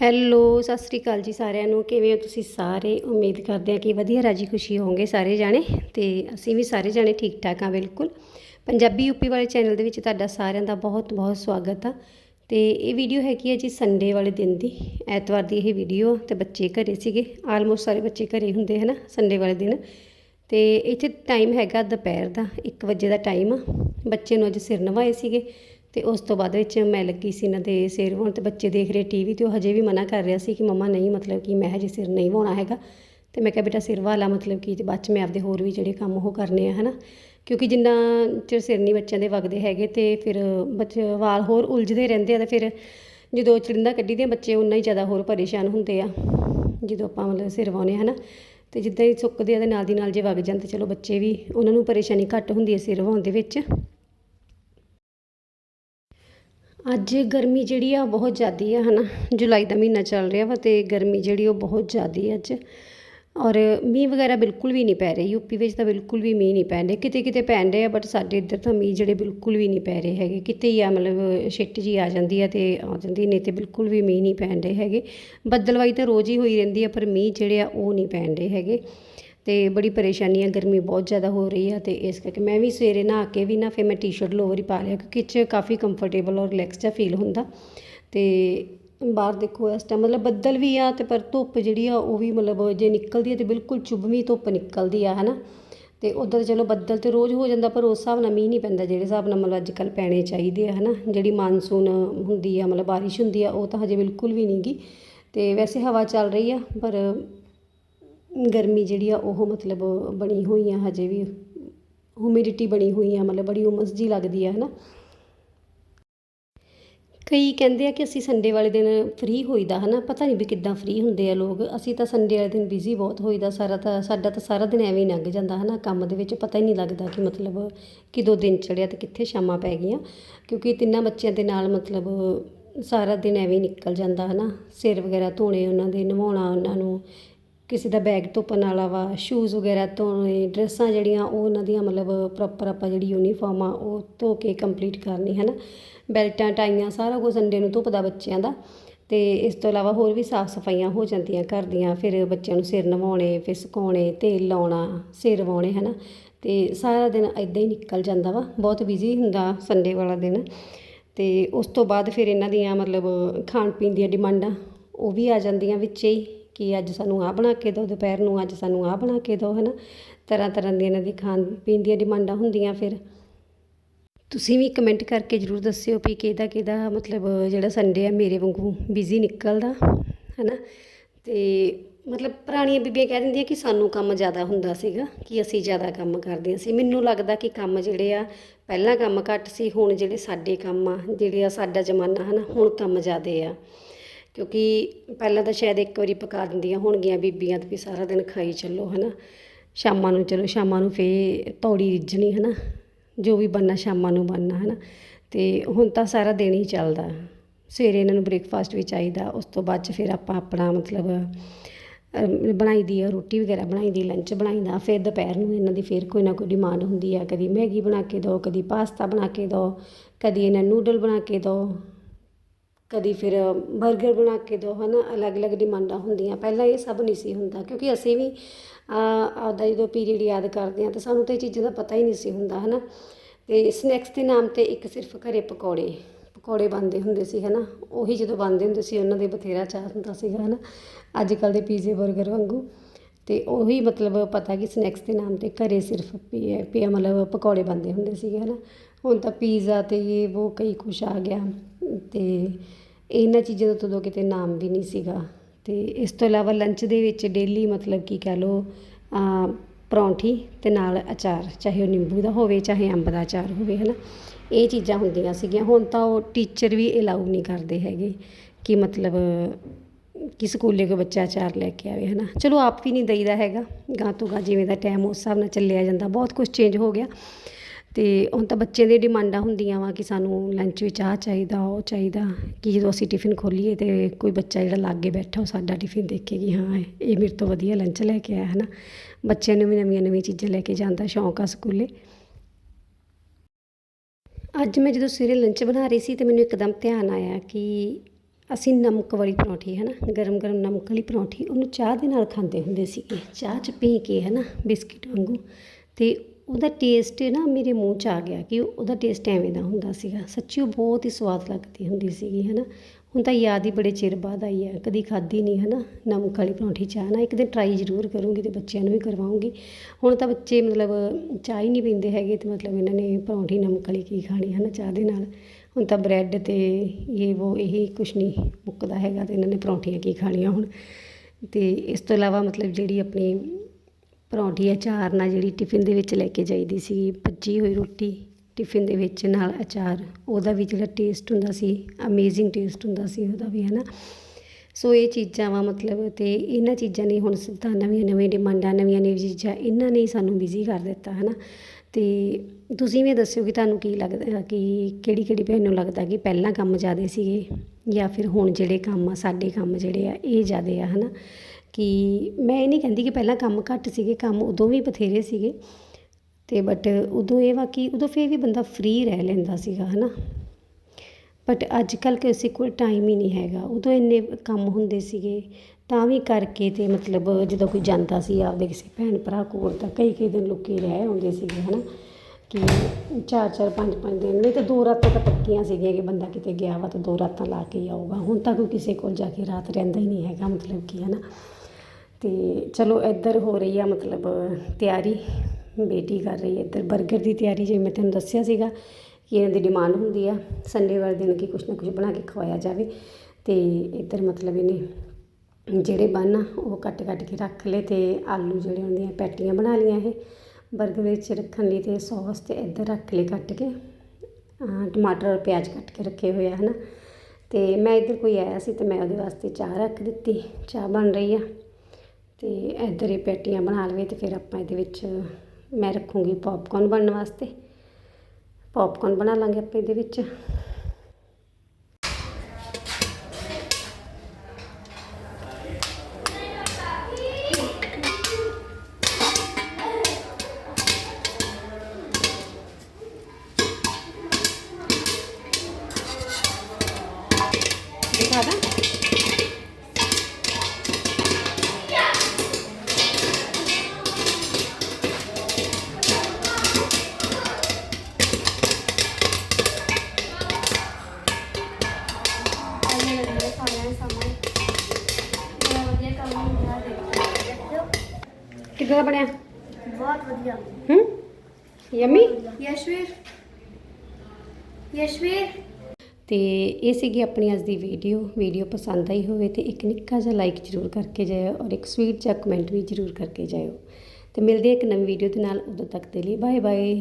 Hello, Sat Sri ਅਕਾਲ ਜੀ ਸਾਰਿਆਂ ਨੂੰ। ਕਿਵੇਂ ਹੋ ਤੁਸੀਂ ਸਾਰੇ? ਉਮੀਦ ਕਰਦੇ ਆ ਕਿ ਵਧੀਆ ਰਾਜੀ ਖੁਸ਼ੀ ਹੋਵੋਗੇ ਸਾਰੇ ਜਾਣੇ ਤੇ ਅਸੀਂ ਵੀ ਸਾਰੇ ਜਾਣੇ ਠੀਕ ਠਾਕ ਆ ਬਿਲਕੁਲ। ਪੰਜਾਬੀ ਯੂਪੀ ਵਾਲੇ ਚੈਨਲ ਦੇ ਵਿੱਚ ਤੁਹਾਡਾ ਸਾਰਿਆਂ ਦਾ ਬਹੁਤ ਬਹੁਤ ਸਵਾਗਤ ਆ। ਤੇ ਇਹ ਵੀਡੀਓ ਹੈਗੀ ਹੈ ਜੀ ਸੰਡੇ ਵਾਲੇ ਦਿਨ ਦੀ। ਐਤਵਾਰ ਦੀ ਇਹ ਵੀਡੀਓ ਤੇ ਬੱਚੇ ਘਰੇ ਸੀਗੇ। ਆਲਮੋਸਟ ਸਾਰੇ ਬੱਚੇ ਘਰੇ ਹੁੰਦੇ ਹਨਾ ਸੰਡੇ ਵਾਲੇ ਦਿਨ। ਤੇ ਇੱਥੇ ਟਾਈਮ ਹੈਗਾ ਦੁਪਹਿਰ ਦਾ 1 ਵਜੇ ਦਾ ਟਾਈਮ ਆ। ਬੱਚੇ ਨੂੰ ਅੱਜ ਸਿਰ ਨਵਾਏ ਸੀਗੇ। ਅਤੇ ਉਸ ਤੋਂ ਬਾਅਦ ਵਿੱਚ ਮੈਂ ਲੱਗੀ ਸੀ ਇਹਨਾਂ ਦੇ ਸਿਰ ਵਾਉਣ ਅਤੇ ਬੱਚੇ ਦੇਖ ਰਹੇ ਟੀ ਵੀ ਤੇ ਉਹ ਹਜੇ ਵੀ ਮਨਾ ਕਰ ਰਿਹਾ ਸੀ ਕਿ ਮੰਮਾ ਨਹੀਂ, ਮਤਲਬ ਕਿ ਮੈਂ ਹਜੇ ਸਿਰ ਨਹੀਂ ਵਾਉਣਾ ਹੈਗਾ। ਅਤੇ ਮੈਂ ਕਿਹਾ ਬੇਟਾ ਸਿਰ ਵਾਹ ਲਾ ਮਤਲਬ ਕਿ ਤੇ ਬਾਅਦ ਚ ਮੈਂ ਆਪਦੇ ਹੋਰ ਵੀ ਜਿਹੜੇ ਕੰਮ ਉਹ ਕਰਨੇ ਆ ਹੈ ਨਾ ਕਿਉਂਕਿ ਜਿੰਨਾ ਚਿਰ ਸਿਰ ਨਹੀਂ ਬੱਚਿਆਂ ਦੇ ਵਗਦੇ ਹੈਗੇ ਅਤੇ ਫਿਰ ਬੱਚੇ, ਵਾਲ ਹੋਰ ਉਲਝਦੇ ਰਹਿੰਦੇ ਆ ਅਤੇ ਫਿਰ ਜਦੋਂ ਚੜਿੰਦਾ ਕੱਢੀ ਦੇ ਬੱਚੇ ਉਨਾ ਹੀ ਜ਼ਿਆਦਾ ਹੋਰ ਪਰੇਸ਼ਾਨ ਹੁੰਦੇ ਆ, ਜਦੋਂ ਆਪਾਂ ਮਤਲਬ ਸਿਰ ਵਾਉਂਦੇ ਹਾਂ ਨਾ ਅਤੇ ਜਿੱਦਾਂ ਹੀ ਸੁੱਕਦੇ ਆ ਤੇ ਨਾਲ ਦੀ ਨਾਲ ਜੇ ਵਗ ਜਾਣ ਤੇ ਚਲੋ ਬੱਚੇ ਵੀ ਉਹਨਾਂ ਨੂੰ ਪਰੇਸ਼ਾਨੀ ਘੱਟ ਹੁੰਦੀ ਹੈ ਸਿਰ ਵਾਉਣ ਦੇ ਵਿੱਚ। ਅੱਜ ਗਰਮੀ ਜਿਹੜੀ ਆ ਬਹੁਤ ਜ਼ਿਆਦੀ ਆ, ਹਨਾ। ਜੁਲਾਈ ਦਾ ਮਹੀਨਾ ਚੱਲ ਰਿਹਾ ਵਾ ਅਤੇ ਗਰਮੀ ਜਿਹੜੀ, ਉਹ ਬਹੁਤ ਜ਼ਿਆਦੀ ਅੱਜ। ਔਰ ਮੀਂਹ ਵਗੈਰਾ ਬਿਲਕੁਲ ਵੀ ਨਹੀਂ ਪੈ ਰਹੇ। ਯੂਪੀ ਵਿੱਚ ਤਾਂ ਬਿਲਕੁਲ ਵੀ ਮੀਂਹ ਨਹੀਂ ਪੈਣ ਕਿਤੇ ਕਿਤੇ ਪੈਣ ਰਹੇ ਆ ਬਟ ਸਾਡੇ ਇੱਧਰ ਤਾਂ ਮੀਂਹ ਜਿਹੜੇ ਬਿਲਕੁਲ ਵੀ ਨਹੀਂ ਪੈ ਰਹੇ ਹੈਗੇ। ਕਿਤੇ ਹੀ ਆ, ਮਤਲਬ ਛਿੱਟ ਜੀ ਆ ਜਾਂਦੀ ਆ ਤੇ ਆ ਜਾਂਦੀ, ਨਹੀਂ ਤੇ ਬਿਲਕੁਲ ਵੀ ਮੀਂਹ ਨਹੀਂ ਪੈਣ ਰਹੇ ਹੈਗੇ। ਬੱਦਲਵਾਈ ਤਾਂ ਰੋਜ਼ ਹੀ ਹੋਈ ਰਹਿੰਦੀ ਆ, ਪਰ ਮੀਂਹ ਜਿਹੜੇ ਆ, ਉਹ ਨਹੀਂ ਪੈਣ ਰਹੇ ਹੈਗੇ। ਅਤੇ ਬੜੀ ਪਰੇਸ਼ਾਨੀ ਆ, ਗਰਮੀ ਬਹੁਤ ਜ਼ਿਆਦਾ ਹੋ ਰਹੀ ਆ ਅਤੇ ਇਸ ਕਰਕੇ ਮੈਂ ਵੀ ਸਵੇਰੇ ਨਹਾ ਕੇ ਵੀ ਨਾ ਫਿਰ ਮੈਂ ਟੀ-ਸ਼ਰਟ ਲੋਵਰ ਹੀ ਪਾ ਲਿਆ ਕਿਉਂਕਿ ਇਹ 'ਚ ਕਾਫੀ ਕੰਫਰਟੇਬਲ ਔਰ ਰਿਲੈਕਸ ਜਿਹਾ ਫੀਲ ਹੁੰਦਾ। ਅਤੇ ਬਾਹਰ ਦੇਖੋ ਇਸ ਟਾਈਮ ਮਤਲਬ ਬੱਦਲ ਵੀ ਆ ਅਤੇ ਪਰ ਧੁੱਪ ਜਿਹੜੀ ਆ ਉਹ ਵੀ ਮਤਲਬ ਜੇ ਨਿਕਲਦੀ ਆ ਤਾਂ ਬਿਲਕੁਲ ਚੁੱਭਵੀਂ ਧੁੱਪ ਨਿਕਲਦੀ ਆ ਹੈ ਨਾ ਅਤੇ ਉੱਧਰ ਚਲੋ ਬੱਦਲ ਤਾਂ ਰੋਜ਼ ਹੋ ਜਾਂਦਾ ਪਰ ਉਸ ਹਿਸਾਬ ਨਾਲ ਮੀਂਹ ਨਹੀਂ ਪੈਂਦਾ, ਜਿਹੜੇ ਹਿਸਾਬ ਨਾਲ ਮਤਲਬ ਅੱਜ ਕੱਲ੍ਹ ਪੈਣੇ ਚਾਹੀਦੇ ਆ ਹੈ ਨਾ ਜਿਹੜੀ ਮਾਨਸੂਨ ਹੁੰਦੀ ਆ, ਮਤਲਬ ਬਾਰਿਸ਼ ਹੁੰਦੀ ਆ, ਉਹ ਤਾਂ ਹਜੇ ਬਿਲਕੁਲ ਵੀ ਨਹੀਂ ਗੀ। ਅਤੇ ਵੈਸੇ ਹਵਾ ਚੱਲ ਰਹੀ ਆ ਪਰ ਗਰਮੀ ਜਿਹੜੀ ਆ ਉਹ ਮਤਲਬ ਬਣੀ ਹੋਈ ਆ, ਹਜੇ ਵੀ ਹਿਊਮਿਡਿਟੀ ਬਣੀ ਹੋਈ ਆ, ਮਤਲਬ ਬੜੀ ਉਮਸ ਜੀ ਲੱਗਦੀ ਆ ਹੈ ਨਾ ਕਈ ਕਹਿੰਦੇ ਆ ਕਿ ਅਸੀਂ ਸੰਡੇ ਵਾਲੇ ਦਿਨ ਫ੍ਰੀ ਹੋਈਦਾ, ਹਨਾ। ਪਤਾ ਨਹੀਂ ਵੀ ਕਿੱਦਾਂ ਫ੍ਰੀ ਹੁੰਦੇ ਆ ਲੋਕ। ਅਸੀਂ ਤਾਂ ਸੰਡੇ ਵਾਲੇ ਦਿਨ ਬਿਜ਼ੀ ਬਹੁਤ ਹੋਈਦਾ, ਸਾਰਾ ਤਾਂ, ਸਾਡਾ ਤਾਂ ਸਾਰਾ ਦਿਨ ਐਵੇਂ ਹੀ ਲੰਘ ਜਾਂਦਾ, ਹਨਾ। ਕੰਮ ਦੇ ਵਿੱਚ ਪਤਾ ਹੀ ਨਹੀਂ ਲੱਗਦਾ ਕਿ ਮਤਲਬ ਕਿਦੋਂ ਦਿਨ ਚੜਿਆ ਤੇ ਕਿੱਥੇ ਸ਼ਾਮਾਂ ਪੈ ਗਈਆਂ। ਕਿਉਂਕਿ ਤਿੰਨਾਂ ਬੱਚਿਆਂ ਦੇ ਨਾਲ ਮਤਲਬ ਸਾਰਾ ਦਿਨ ਐਵੇਂ ਹੀ ਨਿਕਲ ਜਾਂਦਾ, ਹਨਾ। ਸਿਰ ਵਗੈਰਾ ਧੋਣੇ ਉਹਨਾਂ ਦੇ, ਨਵਾਉਣਾ ਉਹਨਾਂ ਨੂੰ। ਕਿਸੇ ਦਾ ਬੈਗ ਧੋਪਣ ਵਾਲਾ ਵਾ ਸ਼ੂਜ਼ ਵਗੈਰਾ ਧੋਣੇ ਡਰੈਸਾਂ ਜਿਹੜੀਆਂ ਉਹ ਉਹਨਾਂ ਦੀਆਂ ਮਤਲਬ ਪ੍ਰੋਪਰ ਆਪਾਂ ਜਿਹੜੀ ਯੂਨੀਫਾਰਮ ਆ, ਉਹ ਧੋ ਕੇ ਕੰਪਲੀਟ ਕਰਨੀ ਹੈ ਨਾ ਬੈਲਟਾਂ, ਟਾਈਆਂ, ਸਾਰਾ ਕੁਝ ਸੰਡੇ ਨੂੰ ਧੁੱਪਦਾ ਬੱਚਿਆਂ ਦਾ। ਅਤੇ ਇਸ ਤੋਂ ਇਲਾਵਾ ਹੋਰ ਵੀ ਸਾਫ਼ ਸਫਾਈਆਂ ਹੋ ਜਾਂਦੀਆਂ ਘਰ ਦੀਆਂ ਫਿਰ ਬੱਚਿਆਂ ਨੂੰ ਸਿਰ ਨਵਾਉਣੇ, ਫਿਰ ਸੁਕਾਉਣੇ, ਤੇਲ ਲਾਉਣਾ, ਸਿਰ ਵਾਉਣੇ ਹੈ ਨਾ ਅਤੇ ਸਾਰਾ ਦਿਨ ਇਦਾਂ ਹੀ ਨਿਕਲ ਜਾਂਦਾ ਵਾ, ਬਹੁਤ ਬਿਜ਼ੀ ਹੁੰਦਾ ਸੰਡੇ ਵਾਲਾ ਦਿਨ। ਅਤੇ ਉਸ ਤੋਂ ਬਾਅਦ ਫਿਰ ਇਹਨਾਂ ਦੀਆਂ ਮਤਲਬ ਖਾਣ ਪੀਣ ਦੀਆਂ ਡਿਮਾਂਡਾਂ ਉਹ ਵੀ ਆ ਜਾਂਦੀਆਂ ਵਿੱਚ ਹੀ। ਕਿ ਅੱਜ ਸਾਨੂੰ ਆਹ ਬਣਾ ਕੇ ਦਿਓ, ਦੁਪਹਿਰ ਨੂੰ ਅੱਜ ਸਾਨੂੰ ਆਹ ਬਣਾ ਕੇ ਦਿਓ ਹੈ ਨਾ ਤਰ੍ਹਾਂ ਤਰ੍ਹਾਂ ਦੀਆਂ ਇਹਨਾਂ ਦੀ ਖਾਣ ਪੀਣ ਦੀਆਂ ਡਿਮਾਂਡਾਂ ਹੁੰਦੀਆਂ ਫਿਰ। ਤੁਸੀਂ ਵੀ ਕਮੈਂਟ ਕਰਕੇ ਜ਼ਰੂਰ ਦੱਸਿਓ ਵੀ ਕਿਹਦਾ ਕਿਹਦਾ ਮਤਲਬ ਜਿਹੜਾ ਸੰਡੇ ਆ ਮੇਰੇ ਵਾਂਗੂ ਬਿਜ਼ੀ ਨਿਕਲਦਾ ਹੈ ਨਾ ਤੇ ਮਤਲਬ ਪੁਰਾਣੀਆਂ ਬੀਬੀਆਂ ਕਹਿ ਦਿੰਦੀਆਂ ਕਿ ਸਾਨੂੰ ਕੰਮ ਜ਼ਿਆਦਾ ਹੁੰਦਾ ਸੀਗਾ, ਕਿ ਅਸੀਂ ਜ਼ਿਆਦਾ ਕੰਮ ਕਰਦੀਆਂ ਸੀ। ਮੈਨੂੰ ਲੱਗਦਾ ਕਿ ਕੰਮ ਜਿਹੜੇ ਆ, ਪਹਿਲਾਂ ਕੰਮ ਘੱਟ ਸੀ, ਹੁਣ ਜਿਹੜੇ ਸਾਡੇ ਕੰਮ ਆ, ਜਿਹੜੇ ਆ ਸਾਡਾ ਜ਼ਮਾਨਾ ਹੈ ਨਾ ਹੁਣ ਕੰਮ ਜ਼ਿਆਦੇ ਆ। ਕਿਉਂਕਿ ਪਹਿਲਾਂ ਤਾਂ ਸ਼ਾਇਦ ਇੱਕ ਵਾਰੀ ਪਕਾ ਦਿੰਦੀਆਂ ਹੋਣਗੀਆਂ ਬੀਬੀਆਂ ਤੇ ਵੀ ਸਾਰਾ ਦਿਨ ਖਾਈ ਚੱਲੋ, ਹਨਾ। ਸ਼ਾਮਾਂ ਨੂੰ ਚਲੋ, ਸ਼ਾਮਾਂ ਨੂੰ ਫੇ ਤੌੜੀ ਰਿੱਝਣੀ, ਹਨਾ। ਜੋ ਵੀ ਬਣਨਾ ਸ਼ਾਮਾਂ ਨੂੰ ਬਣਨਾ, ਹਨਾ। ਤੇ ਹੁਣ ਤਾਂ ਸਾਰਾ ਦਿਨ ਹੀ ਚੱਲਦਾ। ਸਵੇਰੇ ਇਹਨਾਂ ਨੂੰ ਬ੍ਰੇਕਫਾਸਟ ਵੀ ਚਾਹੀਦਾ, ਉਸ ਤੋਂ ਬਾਅਦ ਚ ਫਿਰ ਆਪਾਂ ਆਪਣਾ ਮਤਲਬ ਬਣਾਈ ਦੀ ਆ, ਰੋਟੀ ਵਗੈਰਾ ਬਣਾਈ ਦੀ ਲੰਚ ਬਣਾਈਦਾ ਫਿਰ ਦੁਪਹਿਰ ਨੂੰ ਇਹਨਾਂ ਦੀ ਫਿਰ ਕੋਈ ਨਾ ਕੋਈ ਡਿਮਾਂਡ ਹੁੰਦੀ ਆ। ਕਦੀ ਮੈਗੀ ਬਣਾ ਕੇ ਦਿਓ ਕਦੀ ਪਾਸਤਾ ਬਣਾ ਕੇ ਦਿਓ ਕਦੀ ਇਹਨਾਂ ਨੂਡਲ ਬਣਾ ਕੇ ਦਿਓ ਕਦੀ ਫਿਰ ਬਰਗਰ ਬਣਾ ਕੇ ਦਿਓ ਹੈ ਨਾ ਅਲੱਗ-ਅਲੱਗ ਡਿਮਾਂਡਾਂ ਹੁੰਦੀਆਂ। ਪਹਿਲਾਂ ਇਹ ਸਭ ਨਹੀਂ ਸੀ ਹੁੰਦਾ, ਕਿਉਂਕਿ ਅਸੀਂ ਵੀ ਆਪਦਾ ਜਦੋਂ ਪੀਰੀਅਡ ਯਾਦ ਕਰਦੇ ਹਾਂ ਤਾਂ ਸਾਨੂੰ ਤਾਂ ਇਹ ਚੀਜ਼ਾਂ ਦਾ ਪਤਾ ਹੀ ਨਹੀਂ ਸੀ ਹੁੰਦਾ ਹੈ ਨਾ ਅਤੇ ਸਨੈਕਸ ਦੇ ਨਾਮ ਤੇ ਇੱਕ ਸਿਰਫ ਘਰੇ ਪਕੌੜੇ ਪਕੌੜੇ ਬਣਦੇ ਹੁੰਦੇ ਸੀ ਹੈ ਨਾ ਉਹੀ ਜਦੋਂ ਬਣਦੇ ਹੁੰਦੇ ਸੀ, ਉਹਨਾਂ ਦੇ ਬਥੇਰਾ ਚਾਹ ਹੁੰਦਾ ਸੀਗਾ ਹੈ ਨਾ ਅੱਜ ਕੱਲ੍ਹ ਦੇ ਪੀਜ਼ੇ 버ਗਰ ਵਾਂਗੂ। ਅਤੇ ਉਹੀ ਮਤਲਬ ਪਤਾ ਕਿ ਸਨੈਕਸ ਦੇ ਨਾਮ ਤੇ ਘਰੇ ਸਿਰਫ ਪੀ ਮਤਲਬ ਪਕੌੜੇ ਬਣਦੇ ਹੁੰਦੇ ਸੀਗੇ ਹੈ ਨਾ ਹੁਣ ਤਾਂ ਪੀਜ਼ਾ ਤੇ ਇਹ, ਉਹ ਕਈ ਕੁਛ ਆ ਗਿਆ। ਅਤੇ ਇਹਨਾਂ ਚੀਜ਼ਾਂ ਦਾ ਤਾਂ ਕਿਤੇ ਨਾਮ ਵੀ ਨਹੀਂ ਸੀਗਾ। ਅਤੇ ਇਸ ਤੋਂ ਇਲਾਵਾ ਲੰਚ ਦੇ ਵਿੱਚ ਡੇਲੀ ਮਤਲਬ ਕਿ ਕਹਿ ਲਓ ਪਰੌਂਠੀ ਅਤੇ ਨਾਲ ਅਚਾਰ, ਚਾਹੇ ਉਹ ਨਿੰਬੂ ਦਾ ਹੋਵੇ, ਚਾਹੇ ਅੰਬ ਦਾ ਅਚਾਰ ਹੋਵੇ ਹੈ ਨਾ ਇਹ ਚੀਜ਼ਾਂ ਹੁੰਦੀਆਂ ਸੀਗੀਆਂ। ਹੁਣ ਤਾਂ ਉਹ ਟੀਚਰ ਵੀ ਅਲਾਊ ਨਹੀਂ ਕਰਦੇ ਹੈਗੇ ਕਿ ਮਤਲਬ ਕਿ ਸਕੂਲੇ ਕੋਈ ਬੱਚਾ ਅਚਾਰ ਲੈ ਕੇ ਆਵੇ ਹੈ ਨਾ ਚਲੋ ਆਪ ਵੀ ਨਹੀਂ ਦਈਦਾ ਹੈਗਾ। ਗਾਂ ਤੋਂ ਗਾਂ ਜਿਵੇਂ ਦਾ ਟਾਈਮ ਉਸ ਹਿਸਾਬ ਨਾਲ ਚੱਲਿਆ ਜਾਂਦਾ। ਬਹੁਤ ਕੁਝ ਚੇਂਜ ਹੋ ਗਿਆ। ਅਤੇ ਹੁਣ ਤਾਂ ਬੱਚਿਆਂ ਦੀਆਂ ਡਿਮਾਂਡਾਂ ਹੁੰਦੀਆਂ ਵਾ ਕਿ ਸਾਨੂੰ ਲੰਚ ਵਿੱਚ ਆਹ ਚਾਹੀਦਾ, ਉਹ ਚਾਹੀਦਾ। ਕਿ ਜਦੋਂ ਅਸੀਂ ਟਿਫਿਨ ਖੋਲੀਏ ਤੇ ਕੋਈ ਬੱਚਾ ਜਿਹੜਾ ਲਾਗੇ ਬੈਠਾ, ਉਹ ਸਾਡਾ ਟਿਫਿਨ ਦੇਖੇ ਕਿ ਹਾਂ, ਇਹ ਮੇਰੇ ਤੋਂ ਵਧੀਆ ਲੰਚ ਲੈ ਕੇ ਆਇਆ ਹੈ ਨਾ ਬੱਚਿਆਂ ਨੂੰ ਵੀ ਨਵੀਆਂ ਨਵੀਆਂ ਚੀਜ਼ਾਂ ਲੈ ਕੇ ਜਾਂਦਾ ਸ਼ੌਂਕ ਆ ਸਕੂਲੇ। ਅੱਜ ਮੈਂ ਜਦੋਂ ਸਵੇਰੇ ਲੰਚ ਬਣਾ ਰਹੀ ਸੀ ਤੇ ਮੈਨੂੰ ਇੱਕਦਮ ਧਿਆਨ ਆਇਆ ਕਿ ਅਸੀਂ ਨਮਕ ਵਾਲੀ ਪਰੌਂਠੀ ਹੈ ਨਾ ਗਰਮ ਗਰਮ ਨਮਕ ਵਾਲੀ ਪਰੌਂਠੀ, ਉਹਨੂੰ ਚਾਹ ਦੇ ਨਾਲ ਖਾਂਦੇ ਹੁੰਦੇ ਸੀਗੇ। ਚਾਹ 'ਚ ਪੀ ਕੇ ਹੈ ਨਾ ਬਿਸਕਿਟ ਵਾਂਗੂ। ਤੇ ਉਹਦਾ ਟੇਸਟ ਨਾ ਮੇਰੇ ਮੂੰਹ 'ਚ ਆ ਗਿਆ ਕਿ ਉਹਦਾ ਟੇਸਟ ਐਵੇਂ ਦਾ ਹੁੰਦਾ ਸੀਗਾ। ਸੱਚੀ ਉਹ ਬਹੁਤ ਹੀ ਸਵਾਦ ਲੱਗਦੀ ਹੁੰਦੀ ਸੀਗੀ ਹੈ ਨਾ ਹੁਣ ਤਾਂ ਯਾਦ ਹੀ ਬੜੇ ਚਿਰ ਬਾਅਦ ਆਈ ਹੈ ਕਦੀ ਖਾਧੀ ਨਹੀਂ ਹੈ ਨਾ ਨਮਕ ਵਾਲੀ ਪਰੌਂਠੀ, ਚਾਹ ਨਾ ਇੱਕ ਦਿਨ ਟਰਾਈ ਜ਼ਰੂਰ ਕਰੂੰਗੀ ਤੇ ਬੱਚਿਆਂ ਨੂੰ ਵੀ ਕਰਵਾਉਂਗੀ। ਹੁਣ ਤਾਂ ਬੱਚੇ ਮਤਲਬ ਚਾਹ ਹੀ ਨਹੀਂ ਪੀਂਦੇ ਹੈਗੇ ਤੇ ਮਤਲਬ ਇਹਨਾਂ ਨੇ ਪਰੌਂਠੀ, ਨਮਕ ਵਾਲੀ ਕੀ ਖਾਣੀ ਹੈ ਨਾ ਚਾਹ ਦੇ ਨਾਲ? ਹੁਣ ਤਾਂ ਬ੍ਰੈਡ ਤੇ ਇਹ ਉਹ ਇਹੀ ਕੁਛ ਨਹੀਂ ਮੁੱਕਦਾ ਹੈਗਾ ਤੇ ਇਹਨਾਂ ਨੇ ਪਰੌਂਠੀਆਂ ਕੀ ਖਾਣੀਆਂ ਹੁਣ? ਤੇ ਇਸ ਤੋਂ ਇਲਾਵਾ ਮਤਲਬ ਜਿਹੜੀ ਆਪਣੀ ਪਰੌਂਠੀ ਅਚਾਰ ਨਾਲ ਜਿਹੜੀ ਟਿਫਿਨ ਦੇ ਵਿੱਚ ਲੈ ਕੇ ਜਾਈਦੀ ਸੀ ਭੱਜੀ ਹੋਈ ਰੋਟੀ ਟਿਫਿਨ ਦੇ ਵਿੱਚ ਨਾਲ ਅਚਾਰ, ਉਹਦਾ ਵੀ ਜਿਹੜਾ ਟੇਸਟ ਹੁੰਦਾ ਸੀ ਅਮੇਜ਼ਿੰਗ ਟੇਸਟ ਹੁੰਦਾ ਸੀ ਉਹਦਾ ਵੀ ਹੈ ਨਾ ਸੋ ਇਹ ਚੀਜ਼ਾਂ ਵਾ ਮਤਲਬ ਅਤੇ ਇਹਨਾਂ ਚੀਜ਼ਾਂ ਨੇ ਹੁਣ ਸਿੱਧਾ ਨਵੀਆਂ ਨਵੀਆਂ ਡਿਮਾਂਡਾਂ ਨਵੀਆਂ ਨਵੀਆਂ ਚੀਜ਼ਾਂ, ਇਹਨਾਂ ਨੇ ਸਾਨੂੰ ਬਿਜ਼ੀ ਕਰ ਦਿੱਤਾ ਹੈ ਨਾ ਅਤੇ ਤੁਸੀਂ ਵੀ ਦੱਸਿਓ ਕਿ ਤੁਹਾਨੂੰ ਕੀ ਲੱਗਦਾ ਕਿ ਕਿਹੜੀ ਕਿਹੜੀ ਭੈਣ ਨੂੰ ਲੱਗਦਾ ਕਿ ਪਹਿਲਾਂ ਕੰਮ ਜ਼ਿਆਦੇ ਸੀਗੇ ਜਾਂ ਫਿਰ ਹੁਣ ਜਿਹੜੇ ਕੰਮ ਆ, ਸਾਡੇ ਕੰਮ ਜਿਹੜੇ ਆ, ਇਹ ਜ਼ਿਆਦੇ ਆ ਹੈ ਨਾ ਕਿ ਮੈਂ ਇਹ ਨਹੀਂ ਕਹਿੰਦੀ ਕਿ ਪਹਿਲਾਂ ਕੰਮ ਘੱਟ ਸੀਗੇ, ਕੰਮ ਉਦੋਂ ਵੀ ਬਥੇਰੇ ਸੀਗੇ। ਅਤੇ ਬਟ ਉਦੋਂ ਇਹ ਵਾ ਕਿ ਉਦੋਂ ਫਿਰ ਵੀ ਬੰਦਾ ਫਰੀ ਰਹਿ ਲੈਂਦਾ ਸੀਗਾ ਹੈ ਨਾ ਬਟ ਅੱਜ ਕੱਲ੍ਹ ਕਿਸੇ ਕੋਲ ਟਾਈਮ ਹੀ ਨਹੀਂ ਹੈਗਾ। ਉਦੋਂ ਇੰਨੇ ਕੰਮ ਹੁੰਦੇ ਸੀਗੇ, ਤਾਂ ਵੀ ਕਰਕੇ ਤੇ ਮਤਲਬ ਜਦੋਂ ਕੋਈ ਜਾਂਦਾ ਸੀ ਆਪਦੇ ਕਿਸੇ ਭੈਣ ਭਰਾ ਕੋਲ, ਤਾਂ ਕਈ ਕਈ ਦਿਨ ਲੋਕ ਰਹਿ ਆਉਂਦੇ ਸੀਗੇ ਹੈ ਨਾ ਕਿ ਚਾਰ ਚਾਰ, ਪੰਜ ਪੰਜ ਦਿਨ, ਨਹੀਂ ਤਾਂ ਦੋ ਰਾਤਾਂ ਤਾਂ ਪੱਕੀਆਂ ਸੀਗੀਆਂ ਕਿ ਬੰਦਾ ਕਿਤੇ ਗਿਆ ਵਾ ਤਾਂ ਦੋ ਰਾਤਾਂ ਲਾ ਕੇ ਹੀ ਆਊਗਾ। ਹੁਣ ਤਾਂ ਕੋਈ ਕਿਸੇ ਕੋਲ ਜਾ ਕੇ ਰਾਤ ਰਹਿੰਦਾ ਹੀ ਨਹੀਂ ਹੈਗਾ, ਮਤਲਬ ਕਿ ਹੈ ਨਾ ਅਤੇ ਚਲੋ ਇੱਧਰ ਹੋ ਰਹੀ ਆ ਮਤਲਬ ਤਿਆਰੀ, ਬੇਟੀ ਕਰ ਰਹੀ ਹੈ ਇੱਧਰ, ਬਰਗਰ ਦੀ ਤਿਆਰੀ ਜਿਵੇਂ ਮੈਂ ਤੈਨੂੰ ਦੱਸਿਆ ਸੀਗਾ ਕਿ ਇਹਨਾਂ ਦੀ ਡਿਮਾਂਡ ਹੁੰਦੀ ਆ, ਸੰਡੇ ਵਾਲੇ ਦਿਨ ਕਿ ਕੁਛ ਨਾ ਕੁਛ ਬਣਾ ਕੇ ਖਵਾਇਆ ਜਾਵੇ ਅਤੇ ਇੱਧਰ ਮਤਲਬ ਇਹਨੇ ਜਿਹੜੇ ਬਨ ਆ ਉਹ ਕੱਟ ਕੱਟ ਕੇ ਰੱਖ ਲਏ ਅਤੇ ਆਲੂ ਜਿਹੜੇ ਹੁੰਦੀਆਂ ਪੈਟੀਆਂ ਬਣਾ ਲਈਆਂ ਇਹ, ਬਰਗਰ ਵਿੱਚ ਰੱਖਣ ਲਈ ਅਤੇ ਸੌਸ ਤੇ ਇੱਧਰ ਰੱਖ ਲਏ ਕੱਟ ਕੇ ਟਮਾਟਰ ਔਰ ਪਿਆਜ਼ ਕੱਟ ਕੇ ਰੱਖੇ ਹੋਏ ਆ ਹੈ ਨਾ ਅਤੇ ਮੈਂ ਇੱਧਰ ਕੋਈ ਆਇਆ ਸੀ ਅਤੇ ਮੈਂ ਉਹਦੇ ਵਾਸਤੇ ਚਾਹ ਰੱਖ ਦਿੱਤੀ, ਚਾਹ ਬਣ ਰਹੀ ਆ। ਅਤੇ ਇੱਧਰ ਇਹ ਪੈਟੀਆਂ ਬਣਾ ਲਵੇ ਅਤੇ ਫਿਰ ਆਪਾਂ ਇਹਦੇ ਵਿੱਚ ਮੈਂ ਰੱਖੂੰਗੀ ਪੋਪਕੋਨ ਬਣਨ ਵਾਸਤੇ। ਪੋਪਕੋਨ ਬਣਾ ਲਾਂਗੇ ਆਪਾਂ ਇਹਦੇ ਵਿੱਚ। ਦਿਖਾ ਦਾਂ? ਕਿੱਦਾਂ ਦਾ ਬਣਿਆ? ਬਹੁਤ ਵਧੀਆ। ਹੂੰ? ਯਮੀ? ਯਸ਼ਵੀਰ। ਯਸ਼ਵੀਰ। ਤੇ ਇਹ ਸੀਗੀ ਆਪਣੀ ਅੱਜ ਦੀ ਵੀਡੀਓ। ਵੀਡੀਓ ਪਸੰਦ ਆਈ ਹੋਵੇ ਤੇ ਇੱਕ ਨਿੱਕਾ ਜਿਹਾ ਲਾਈਕ ਜ਼ਰੂਰ ਕਰਕੇ ਜਾਇਓ ਔਰ ਇੱਕ ਸਵੀਟ ਜਿਹਾ ਕਮੈਂਟ ਵੀ ਜ਼ਰੂਰ ਕਰਕੇ ਜਾਇਓ। ਤੇ ਮਿਲਦੇ ਇੱਕ ਨਵੀਂ ਵੀਡੀਓ ਦੇ ਨਾਲ। ਉਦੋਂ ਤੱਕ ਦੇ ਲਈ ਬਾਏ ਬਾਏ